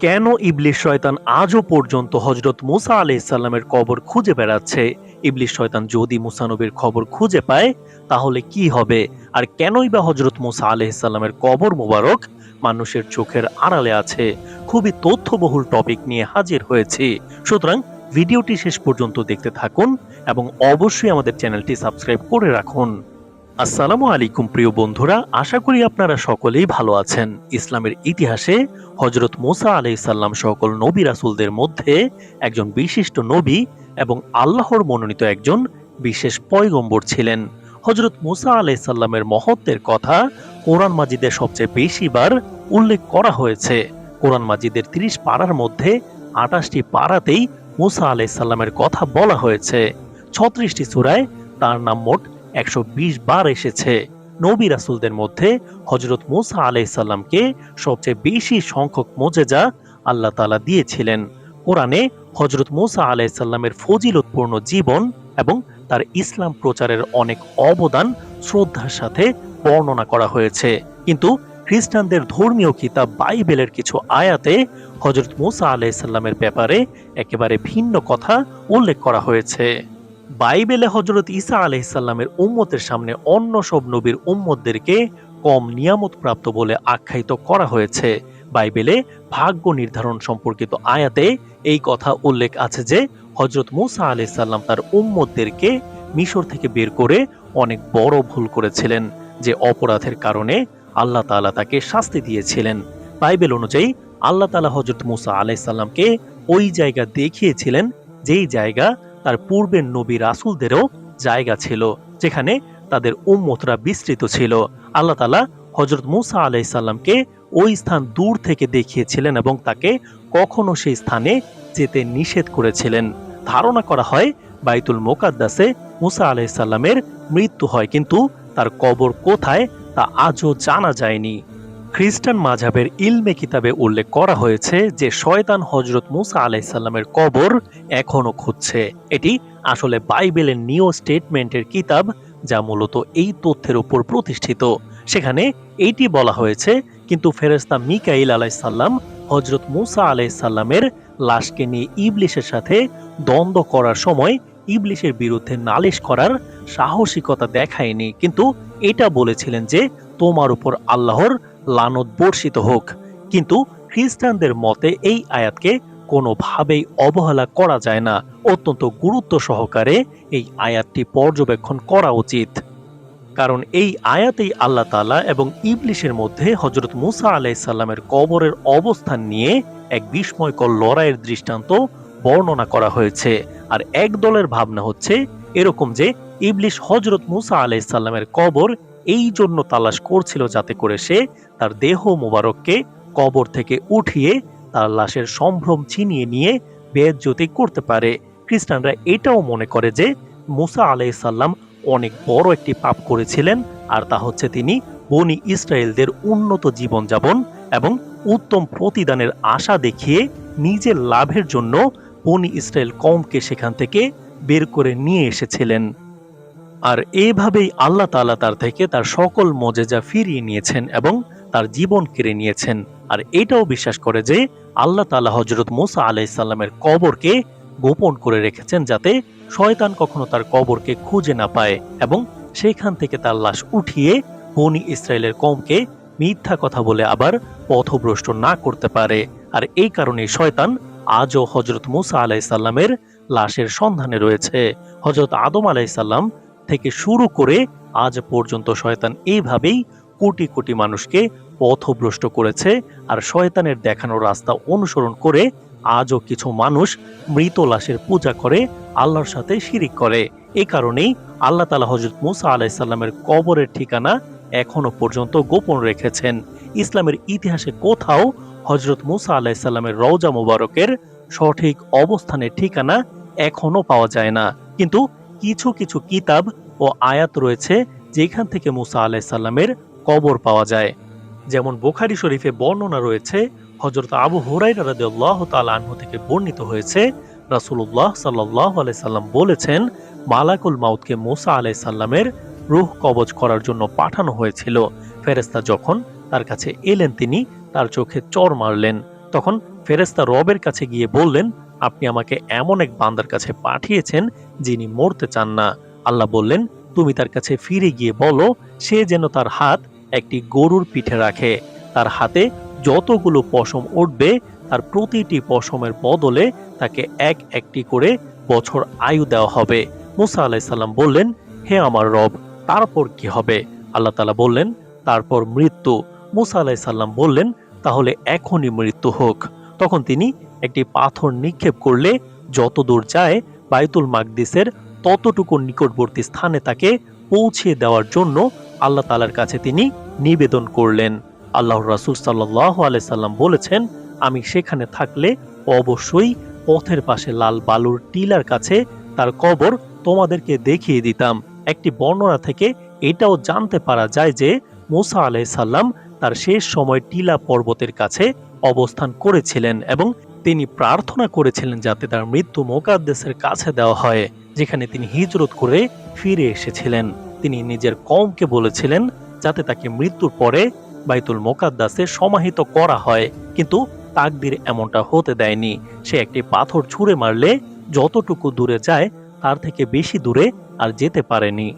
কেন ইবলিশ শয়তান আজও পর্যন্ত হজরত মুসা আলাইসাল্লামের কবর খুঁজে বেড়াচ্ছে? ইবলিশ শয়তান যদি মুসা নবীর খবর খুঁজে পায়, তাহলে কি হবে? আর কেনই বা হজরত মুসা আলাইসাল্লামের কবর মোবারক মানুষের চোখের আড়ালে আছে? খুবই তথ্যবহুল টপিক নিয়ে হাজির হয়েছি। সুতরাং ভিডিওটি শেষ পর্যন্ত দেখতে থাকুন এবং অবশ্যই আমাদের চ্যানেলটি সাবস্ক্রাইব করে রাখুন। আসসালামু আলাইকুম প্রিয় বন্ধুরা, আশা করি আপনারা সকলেই ভালো আছেন। ইসলামের ইতিহাসে হজরত মুসা আলাইসাল্লাম সকল নবী রাসুলদের মধ্যে একজন বিশিষ্ট নবী এবং আল্লাহর মনোনীত একজন বিশেষ পয়গম্বর ছিলেন। হজরত মুসা আলাইসাল্লামের মহত্বের কথা কোরআন মাজিদের সবচেয়ে বেশিবার উল্লেখ করা হয়েছে। কোরআন মাজিদের তিরিশ পাড়ার মধ্যে আটাশটি পাড়াতেই মুসা আলাইসাল্লামের কথা বলা হয়েছে। ছত্রিশটি চূড়ায় তার নাম মোট একশো বিশ বার এসেছে। নবী রাসুলদের মধ্যে হজরত মুসা আলাইসাল্লামকে সবচেয়ে বেশি সংখ্যক মোজেজা আল্লাহ তালা দিয়েছিলেন। কোরআনে হজরত মুসা আলাইসাল্লামের ফজিলতপূর্ণ জীবন এবং তার ইসলাম প্রচারের অনেক অবদান শ্রদ্ধার সাথে বর্ণনা করা হয়েছে। কিন্তু খ্রিস্টানদের ধর্মীয় কিতাব বাইবেলের কিছু আয়াতে হজরত মুসা আলাইসাল্লামের ব্যাপারে একেবারে ভিন্ন কথা উল্লেখ করা হয়েছে। বাইবেলে হজরত ঈসা আলাইসাল্লামের উম্মতের সামনে অন্য সব নবীর উম্মতদেরকে কম নিয়ামত প্রাপ্ত বলে আখ্যায়িত করা হয়েছে। বাইবেলে ভাগ্য নির্ধারণ সম্পর্কিত আয়াতে এই কথা উল্লেখ আছে যে হজরত মুসা আলাইসাল্লাম তার উম্মতদেরকে মিশর থেকে বের করে অনেক বড় ভুল করেছিলেন, যে অপরাধের কারণে আল্লাহ তাআলা তাকে শাস্তি দিয়েছিলেন। বাইবেল অনুযায়ী আল্লাহ তাআলা হজরত মুসা আলাইসাল্লামকে ওই জায়গা দেখিয়েছিলেন, যেই জায়গা তার পূর্বের নবী রাসুলদেরও জায়গা ছিল, যেখানে তাদের উম্মতরা বিস্তৃত ছিল। আল্লাহ তালা হজরত মুসা আলাইসাল্লামকে ওই স্থান দূর থেকে দেখিয়েছিলেন এবং তাকে কখনো সেই স্থানে যেতে নিষেধ করেছিলেন। ধারণা করা হয়, বাইতুল মোকাদ্দাসে মুসা আলাইসাল্লামের মৃত্যু হয়, কিন্তু তার কবর কোথায় তা আজও জানা যায়নি। খ্রিস্টান মাঝাবের ইলমে কিতাবে উল্লেখ করা হয়েছে যে শয়তান হজরত মুসা আলাইসাল্লামের কবর এখনও খুঁজছে। এটি আসলে বাইবেলের নিও স্টেটমেন্টের কিতাব যা মূলত এই তথ্যের উপর প্রতিষ্ঠিত। সেখানে এইটি বলা হয়েছে, কিন্তু ফেরেস্তা মিকাইল আলাইসাল্লাম হজরত মুসা আলাইসাল্লামের লাশকে নিয়ে ইবলিশের সাথে দ্বন্দ্ব করার সময় ইবলিশের বিরুদ্ধে নালিশ করার সাহসিকতা দেখায়নি। কিন্তু এটা বলেছিলেন যে তোমার উপর আল্লাহর লানত বর্ষিত হোক। কিন্তু খ্রিস্টানদের মতে এই আয়াতকে কোনোভাবেই অবহেলা করা যায় না। অত্যন্ত গুরুত্ব সহকারে এই আয়াতটি পর্যবেক্ষণ করা উচিত। কারণ এই আয়াতেই আল্লাহ তালা এবং ইবলিশের মধ্যে হজরত মুসা আলাইসাল্লামের কবরের অবস্থান নিয়ে এক বিস্ময়কর লড়াইয়ের দৃষ্টান্ত বর্ণনা করা হয়েছে। আর এক দলের ভাবনা হচ্ছে এরকম যে ইবলিশ হজরত মুসা আলাইসাল্লামের কবর এই জন্য তালাশ করছিল যাতে করে সে তার দেহ মোবারককে কবর থেকে উঠিয়ে তার লাশের সম্ভ্রম ছিনিয়ে নিয়ে বেজ্যোতি করতে পারে। খ্রিস্টানরা এটাও মনে করে যে মুসা আলাইসাল্লাম অনেক বড় একটি পাপ করেছিলেন আর তা হচ্ছে তিনি বনি ইসরায়েলদের উন্নত জীবনযাপন এবং উত্তম প্রতিদানের আশা দেখিয়ে নিজের লাভের জন্য বনি ইসরায়েল কমকে সেখান থেকে বের করে নিয়ে এসেছিলেন। আর এভাবেই আল্লাহ তাআলা তার থেকে তার সকল মজেজা ফিরিয়ে নিয়েছেন এবং তার জীবন কেড়ে নিয়েছেন। আর এটাও বিশ্বাস করে যে আল্লাহ তালা হজরত মুসা আলাইসাল্লামের কবরকে গোপন করে রেখেছেন যাতে শয়তান কখনো তার কবরকে খুঁজে না পায় এবং সেখান থেকে তার লাশ উঠিয়ে বনি ইসরায়েলের কমকে মিথ্যা কথা বলে আবার পথভ্রষ্ট না করতে পারে। আর এই কারণে শয়তান আজও হজরত মুসা আলাইসাল্লামের লাশের সন্ধানে রয়েছে। হজরত আদম আলাইসাল্লাম থেকে শুরু করে আজ পর্যন্ত শয়তান এইভাবেই কোটি কোটি মানুষকে পথভ্রষ্ট করেছে আর শয়তানের দেখানো রাস্তা অনুসরণ করে আজও কিছু মানুষ মৃত লাশের পূজা করে আল্লাহর সাথে শিরিক করে। এ কারণেই আল্লাহ তালা হজরত মুসা আলাইসাল্লামের কবরের ঠিকানা এখনও পর্যন্ত গোপন রেখেছেন। ইসলামের ইতিহাসে কোথাও হজরত মুসা আলাইসাল্লামের রওজা মুবারকের সঠিক অবস্থানের ঠিকানা এখনও পাওয়া যায় না। কিন্তু কিছু কিছু কিতাব ও আয়াত রয়েছে যেখান থেকে মুসা আলাইসাল্লামের কবর পাওয়া যায়। যেমন বোখারি শরীফে বর্ণনা রয়েছে হজরত আবু হুরাইরা রাদিয়াল্লাহু তাআলা আনহু থেকে বর্ণিত হয়েছে, রাসূলুল্লাহ সাল্লাল্লাহু আলাইহি সাল্লাম বলেছেন, মালাকুল মাউতকে মুসা আলাইহিস সালামের রূহ কবজ করার জন্য পাঠানো হয়েছিল। ফেরেশতা যখন তার কাছে এলেন, তিনি তার চোখে চর মারলেন। তখন ফেরেস্তা রবের কাছে গিয়ে বললেন আপনি আমাকে এমন এক বান্দার কাছে পাঠিয়েছেন যিনি মরতে চান না। আল্লাহ বললেন, তুমি তার কাছে ফিরে গিয়ে বলো, সে যেন তার হাত একটি গরুর পিঠে রাখে। তার হাতে যতগুলো পশম উঠবে, তার প্রতিটি পশমের বদলে তাকে এক একটি করে বছর আয়ু দেওয়া হবে। মুসা আলাইসাল্লাম বললেন, হে আমার রব, তারপর কি হবে? আল্লাহ তালা বললেন, তারপর মৃত্যু। মুসা আলাইসাল্লাম বললেন, তাহলে এখনই মৃত্যু হোক। তখন তিনি একটি পাথর নিক্ষেপ করলে যত দূর যায় বাইতুল মাকদিসের ততটুকু নিকটবর্তী স্থানে তাকে পৌঁছে দেওয়ার জন্য আল্লাহ তালার কাছে তিনি নিবেদন করলেন। আল্লাহ রাসুল সাল্লাহ আলাইসাল্লাম বলেছেন, আমি সেখানে থাকলে অবশ্যই পথের পাশে লাল বালুর টিলার কাছে তার কবর তোমাদেরকে দেখিয়ে দিতাম। একটি বর্ণনা থেকে এটাও জানতে পারা যায় যে মোসা আলাইসাল্লাম তার শেষ সময় টিলা পর্বতের কাছে অবস্থান করেছিলেন এবং তিনি প্রার্থনা করেছিলেন যাতে তার মৃত্যু মোকাদ্দেসের কাছে দেওয়া হয়, যেখানে তিনি হিজরত করে ফিরে এসেছিলেন। তিনি নিজের কমকে বলেছিলেন যাতে তাকে মৃত্যুর পরে বাইতুল মোকাদ্দাসে সমাহিত করা হয়, কিন্তু তাকদির এমনটা হতে দেয়নি। সে একটি পাথর ছুঁড়ে মারলে যতটুকু দূরে যায়, তার থেকে বেশি দূরে আর যেতে পারেনি।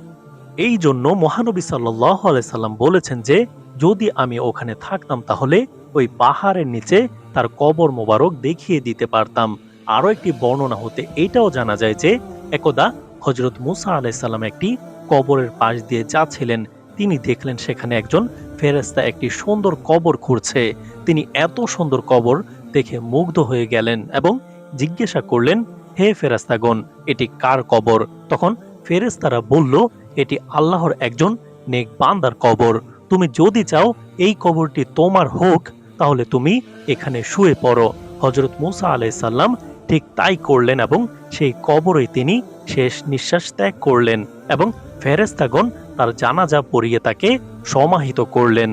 এই জন্য মহানবী সাল্লাহ সাল্লাম বলেছেন যে, যদি আমি ওখানে থাকতাম তাহলে ওই পাহাড়ের নিচে তার কবর মোবারক দেখিয়ে দিতে পারতাম। আরও একটি বর্ণনা হতে এটাও জানা যায় যে, একদা হজরত মুসা আলাইসাল্লাম একটি কবরের পাশ দিয়ে যাচ্ছিলেন। তিনি দেখলেন সেখানে একজন ফেরেস্তা একটি সুন্দর কবর খুঁড়ছে। তিনি এত সুন্দর কবর দেখে মুগ্ধ হয়ে গেলেন এবং জিজ্ঞাসা করলেন, হে ফেরাস্তাগণ এটি কার কবর? তখন ফেরেস্তারা বলল, এটি আল্লাহর একজন নেক বান্দার কবর। তুমি যদি চাও, এই কবরটি তোমার হোক তাহলে তুমি এখানে শুয়ে পড়ো। হজরত মুসা আলাইসাল্লাম ঠিক তাই করলেন এবং সেই কবরে তিনি শেষ নিঃশ্বাস ত্যাগ করলেন এবং ফেরেস্তাগণ তার জানাজা পড়িয়ে তাকে সমাহিত করলেন।